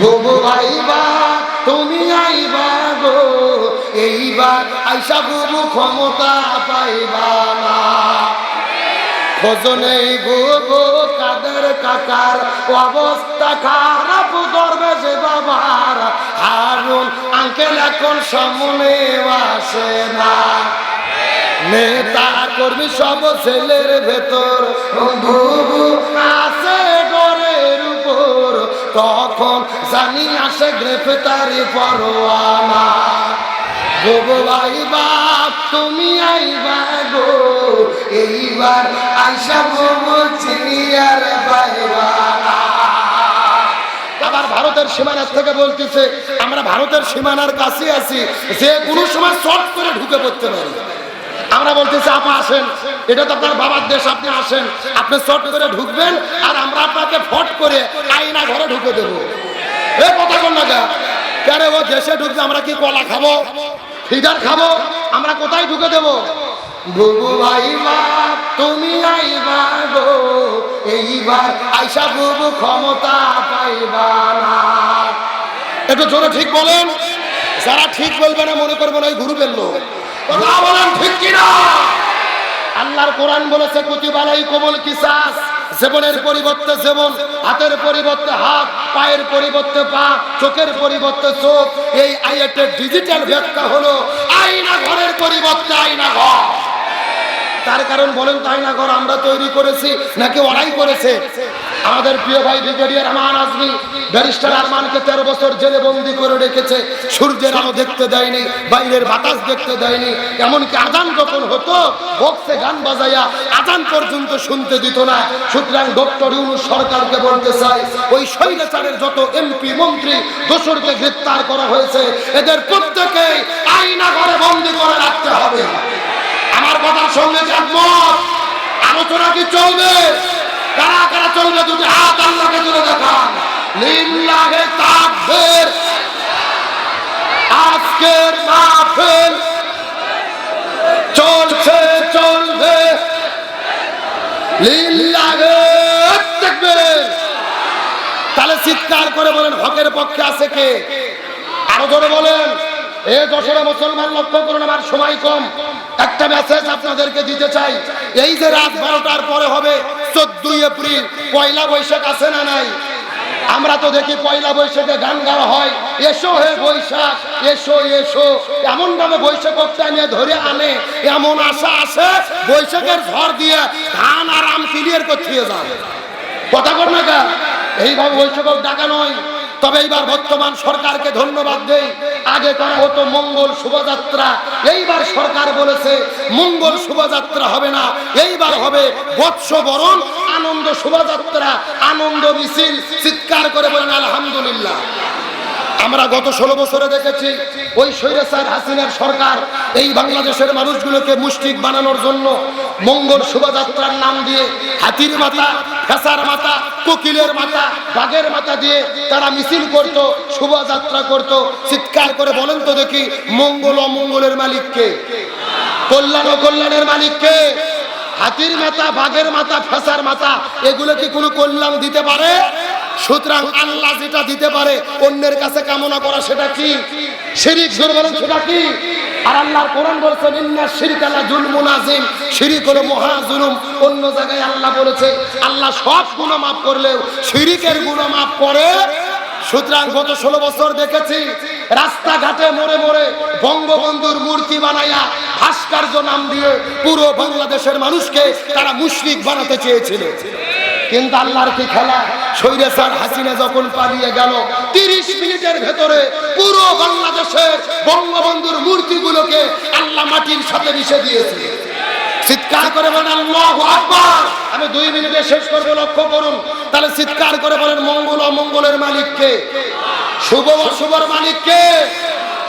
বুবু আইবা, তুমি আইবা গো, এইবার আইসা বুবু ক্ষমতা পাইবা না। ভোজনেই বুবু কাদের কাকার অবস্থা খারাপ করবে যে বাবার। হারুন, আঙ্কেল এখন সামনে আসে না। নেতা কর্মী সব ছেলের ভেতর বুবু আছে গড়ের উপর। তখন জানি আসে গ্রেফতারি পরোয়ানা। বাপ তুমি আইবা গো। এইবার আইসা বুবু চিনিয়ার ভারতের সীমানার থেকে বলতেছে, আমরা ভারতের সীমানার কাছে আছি, যে কোনো সময় শর্ট করে ঢুকে পড়তে পারি। আমরা বলতেছি, আপা আসেন, এটা তো আপনার বাবার দেশ, আপনি আসেন। আপনি শর্ট করে ঢুকবেন আর আমরা আপনাকে ফট করে আইনা ঘরে ঢুকে দেবো। এ কথা কোন না কেন? ও দেশে ঢুকবে আমরা কি কলা খাব? ফিডার খাব? আমরা কোথায় ঢুকে দেবো? বুবু ভাইবা, তুমি আইবা গো, এইবার আইসা বুবু ক্ষমতা পাইবা না। একটু জোরে ঠিক বলেন। যারা ঠিক বলবে না মনে করবে না ওই গ্রুপের লোক। কথা বলেন ঠিক কিনা? আল্লাহর কোরআন বলেছে কুতিবালাই কোমল কিসাস। জীবনের পরিবর্তে জীবন, হাতের পরিবর্তে হাত, পায়ের পরিবর্তে পা, চোখের পরিবর্তে চোখ। এই আইএটের ডিজিটাল ব্যাখ্যা হলো আইনা ঘরের পরিবর্তে আইনা ঘর তার কারণ বলেন তাই না ঘর, আমরা তৈরি করেছি, নাকি ওরাই করেছে? আমাদের প্রিয় ভাই ব্রিগেডিয়ার আমান আজমি, ব্যারিস্টার আরমানকে তেরো বছর জেলে বন্দি করে রেখেছে। সূর্যের আলো দেখতে দেয়নি, বাইরের বাতাস দেখতে দেয়নি, এমনকি আজান যখন হতো, বক্সে গান বাজাইয়া আজান পর্যন্ত শুনতে দিত না। সুতরাং ডক্টর ইউনুস সরকারকে বলতে চাই, ওই স্বৈরাচারের যত এমপি, মন্ত্রী দোসরকে গ্রেপ্তার করা হয়েছে, এদের প্রত্যেকেই আইনা ঘরে বন্দি করে রাখতে হবে। আমার কথার সঙ্গে একমত। আলোচনা কি চলবে? কারা কারা চলবে দুটি হাত আল্লাহকে তুলে দেখান? লিল্লাহে তাকবীর। আজকের মাহফিল চলছে, চলবে। লিল্লাহে তাকবীর। তাহলে চিৎকার করে বলেন, হকের পক্ষে আছে কে? আরও জোরে বলেন। এ দশরা মুসলমান লক্ষ্য করুন, আমার সময় কম। একটা মেসেজ আপনাদেরকে দিতে চাই। এই যে রাত বারোটার পরে হবে, চোদ্দই এপ্রিল, পয়লা বৈশাখ আছে না নাই? আমরা তো দেখি পয়লা বৈশাখে গান গাওয়া হয়। এসো হে বৈশাখ, এসো এসো। এমন ভাবে বৈশাখটা নিয়ে ধরে আনে। এমন আশা আসে বৈশাখের ঝড় দিয়ে ধান আর আম ক্লিয়ার করতে কথা কর না? এইভাবে বৈঠক ডাকা নয়। তবে এইবার বর্তমান সরকারকে ধন্যবাদ দেই। আগে করা হতো মঙ্গল শোভাযাত্রা, এইবার সরকার বলেছে মঙ্গল শোভাযাত্রা হবে না। এইবার হবে বৎস বরণ আনন্দ শোভাযাত্রা, আনন্দ মিছিল, চিৎকার করে বলেন, আলহামদুলিল্লাহ। আমরা গত ষোলো বছরে দেখেছি ওই স্বৈরাচার হাসিনার সরকার এই বাংলাদেশের মানুষগুলোকে মুষ্টিক বানানোর জন্য মঙ্গল শোভাযাত্রার নাম দিয়ে হাতির মাথা ফেসার মাথা, কোকিলের মাথা, বাঘের মাথা দিয়ে তারা মিছিল করত, শোভাযাত্রা করত। চিৎকার করে বলেন তো দেখি, মঙ্গল অমঙ্গলের মালিককে কল্যাণ ও কল্যাণের মালিককে হাতির মাথা, বাঘের মাথা ফেসার মাথা, এগুলো কি কোনো কল্যাণ দিতে পারে? সুতরাং আল্লাহ যেটা দিতে পারে, অন্যের কাছে কামনা করা সেটা কি? বলেন, সেটা কি? আর আল্লাহর কোরআন বলছেন, ইন্না শিরিক আল্লাহ জুলমুন আজিম শিরিক হলো মহা জুলুম। অন্য জায়গায় আল্লাহ বলেছে, আল্লাহ সব গুনাহ মাফ করলেও শিরিকের গুনাহ মাফ করে। সুতরাং গত ষোলো বছর দেখেছি, রাস্তাঘাটে মোড়ে মোড়ে বঙ্গবন্ধুর মূর্তি বানাইয়া ভাস্কর্য নাম দিয়ে পুরো বাংলাদেশের মানুষকে তারা মুশরিক বানাতে চেয়েছিল। কিন্তু আল্লাহর কি খেলা? সৈরেসার হাসিনা যখন পালিয়ে গেল, তিরিশ মিনিটের ভেতরে পুরো বাংলাদেশের বঙ্গবন্ধুর মূর্তিগুলোকে আল্লাহ মাটির সাথে মিশে দিয়েছে। চিৎকার করে বলেন আমি দুই মিনিটে শেষ করব, লক্ষ্য করুন। তাহলে চিৎকার করে বলেন, মঙ্গল অমঙ্গলের মালিককে শুভ অশুভর মালিককে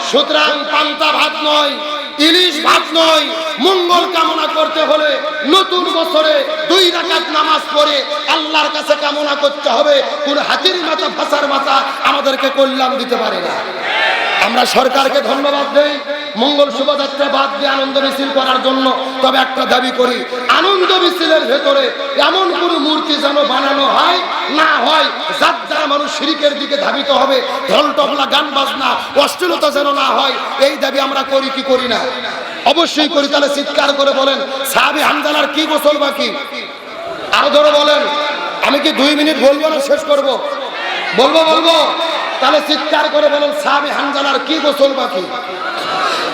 সুতরাং পান্তা ভাত নয় ইলিশ ভাত নয়, মঙ্গল কামনা করতে হলে নতুন বছরে দুই রাকাত নামাজ পড়ে আল্লাহর কাছে কামনা করতে হবে, কোন হাতির মাথা ভাষার মাথা আমাদেরকে কল্যাণ দিতে পারে না। আমরা সরকারকে ধন্যবাদ দেই। মঙ্গল শোভাযাত্রা বাদ দিয়ে আনন্দ মিছিল করার জন্য তবে একটা দাবি করি, আনন্দ মিছিলের ভেতরে এমন কোনো মূর্তি যেন বানানো হয়, না হয়, যার দ্বারা মানুষ শিরিকের দিকে ধাবিত হবে, ঢল টপলা, গান বাজনা, অশ্লীলতা যেন না হয়, এই দাবি আমরা করি কি করি না? অবশ্যই করি, তাহলে চিৎকার করে বলেন, সাহাবি হামজালার কি গোসল বাকি? আরও ধরে বলেন, আমি কি দুই মিনিট বলব না শেষ করব? বলব বলব। তাহলে চিৎকার করে বলেন, সাহাবি হামজালার কি গোসল বাকি?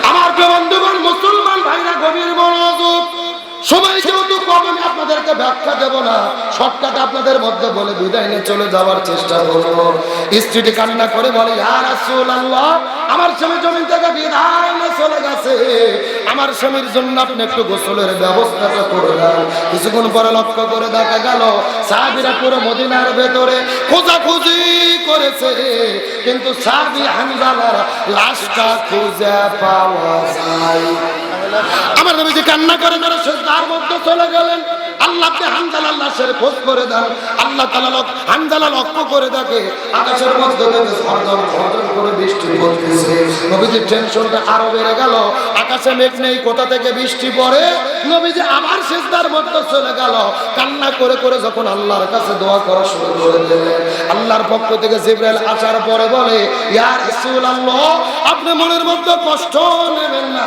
আমার বন্ধুগণ মুসলমান ভাইরা গভীর মনোযোগ সময় আপনাদেরকে ব্যাখ্যা না আপনাদের বলে চলে যাওয়ার চেষ্টা করব। করে বলে আর আমার জমিন থেকে চলে গেছে। আমার স্বামীর জন্য আপনি একটু গোসলের ব্যবস্থাটা করে কিছুক্ষণ পরে লক্ষ্য করে দেখা গেল, সাহাবিরা পুরো মদিনার ভেতরে খোঁজাখুঁজি করেছে। কিন্তু সাহাবি হানজালার লাশটা খুঁজে পাওয়া যায়। আমার নবীজি কান্না করে করে তার মধ্যে চলে গেলেন আল্লাহ আপনি আল্লাহ সের খোঁজ করে দেন। আল্লাহ তালা হানজালা লক্ষ্য করে দেখে আকাশের মধ্যে থেকে ঝরঝর ঝরঝর করে বৃষ্টি পড়তেছে। নবীজির টেনশনটা আরও বেড়ে গেল। আকাশে মেঘ নেই, কোথা থেকে বৃষ্টি পড়ে? নবীজি আবার সিজদার মধ্যে চলে গেল। কান্না করে করে যখন আল্লাহর কাছে দোয়া করা শুরু করে দিলেন। আল্লাহর পক্ষ থেকে জিব্রাইল আসার পরে বলে, ইয়া রাসূলুল্লাহ, আপনি মনের মধ্যে কষ্ট নেবেন না।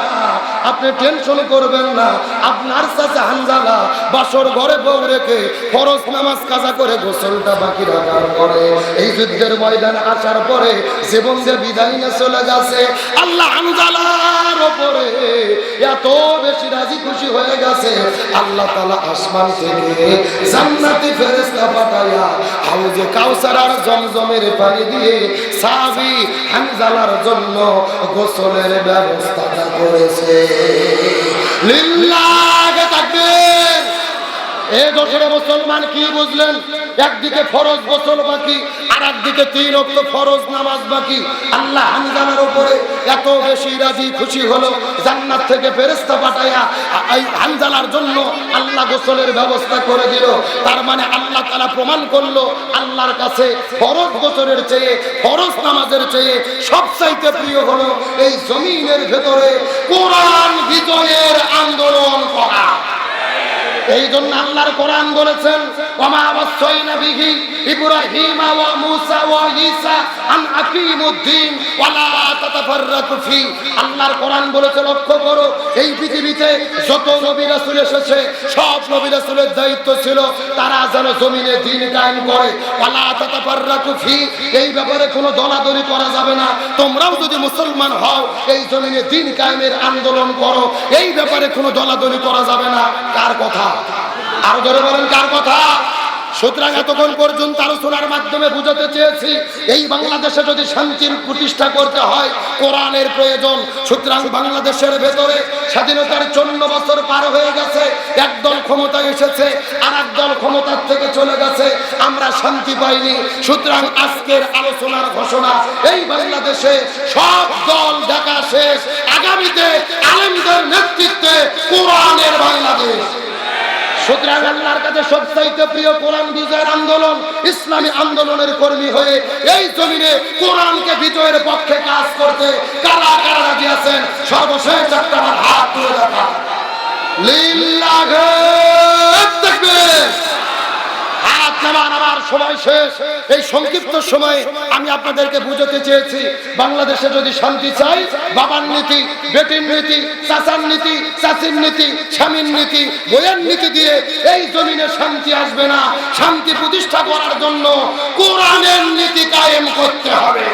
আপনি টেনশন করবেন না। আপনার সাথে হানজালা, বাসর ঘরে বউ রেখে ফরজ নামাজ কাজা করে গোসলটা বাকি রাখার পরে এই যুদ্ধের ময়দানে আসার পরে জীবন যে বিদায় নিয়ে চলে গেছে, আল্লাহ হানজালার ওপরে এত বেশি রাজি খুশি হয়ে গেছে। আল্লাহ তালা আসমান থেকে জান্নাতি ফেরেস্তা পাঠাইয়া হাউজে কাউসারার জমজমের পানি দিয়ে সাবি হানজালার জন্য গোসলের ব্যবস্থাটা করেছে। লিল্লাহে তাকবীর। মুসলমান কি বুঝলেন? একদিকে ফরজ গোসল বাকি আর একদিকে তিন অক্ত ফরজ নামাজ বাকি। আল্লাহ হানজানার উপরে এত বেশি রাজি খুশি হলো, জান্নাত থেকে ফেরেস্তা পাঠাইয়া এই হানজালার জন্য আল্লাহ গোসলের ব্যবস্থা করে দিল। তার মানে আল্লাহ তারা প্রমাণ করল, আল্লাহর কাছে ফরজ গোসলের চেয়ে, ফরজ নামাজের চেয়ে সবচাইতে প্রিয় হলো এই জমিনের ভেতরে কোরআন বিজয়ের আন্দোলন করা। এই জন্য আল্লাহর কোরআন বলেছেন, ওমা আল্লাহর কোরআন বলেছে, লক্ষ্য করো, এই পৃথিবীতে যত নবী রাসূল এসেছে, সব নবী রাসূলের দায়িত্ব ছিল তারা যেন জমিনে দ্বীন কায়েম করে। ওয়া লা এই ব্যাপারে কোনো দলাদলি করা যাবে না। তোমরাও যদি মুসলমান হও, এই জমিনে দিন কায়েমের আন্দোলন করো, এই ব্যাপারে কোনো দলাদলি করা যাবে না। কার কথা? আরও ধরে বলেন, কার কথা? সুতরাং এতক্ষণ পর্যন্ত আলোচনার মাধ্যমে বুঝাতে চেয়েছি, এই বাংলাদেশে যদি শান্তির প্রতিষ্ঠা করতে হয়, কোরআনের প্রয়োজন। সুতরাং বাংলাদেশের ভেতরে স্বাধীনতার চন্ন বছর পার হয়ে গেছে একদল ক্ষমতায় এসেছে আর একদল ক্ষমতার থেকে চলে গেছে, আমরা শান্তি পাইনি। সুতরাং আজকের আলোচনার ঘোষণা, এই বাংলাদেশে সব দল দেখা শেষ। আগামীতে আলেমদের নেতৃত্বে কোরআনের বাংলাদেশ। সুতরাং আল্লাহর কাছে সবচাইতে প্রিয় কোরআন বিজয়ের আন্দোলন, ইসলামী আন্দোলনের কর্মী হয়ে এই জমিনে কোরআনকে বিজয়ের পক্ষে কাজ করতে কারা কারা রাজি আছেন? সর্বশেষ একটা হাত তুলে দেখা লিল্লাহে সংক্ষিপ্ত সময়ে আমি আপনাদেরকে বুঝাতে চেয়েছি, বাংলাদেশে যদি শান্তি চাই, বাবার নীতি, বেটির নীতি, চাচার নীতি, চাচির নীতি, স্বামীর নীতি বইয়ের নীতি দিয়ে এই জমিনে শান্তি আসবে না। শান্তি প্রতিষ্ঠা করার জন্য কোরআনের নীতি কায়েম করতে হবে।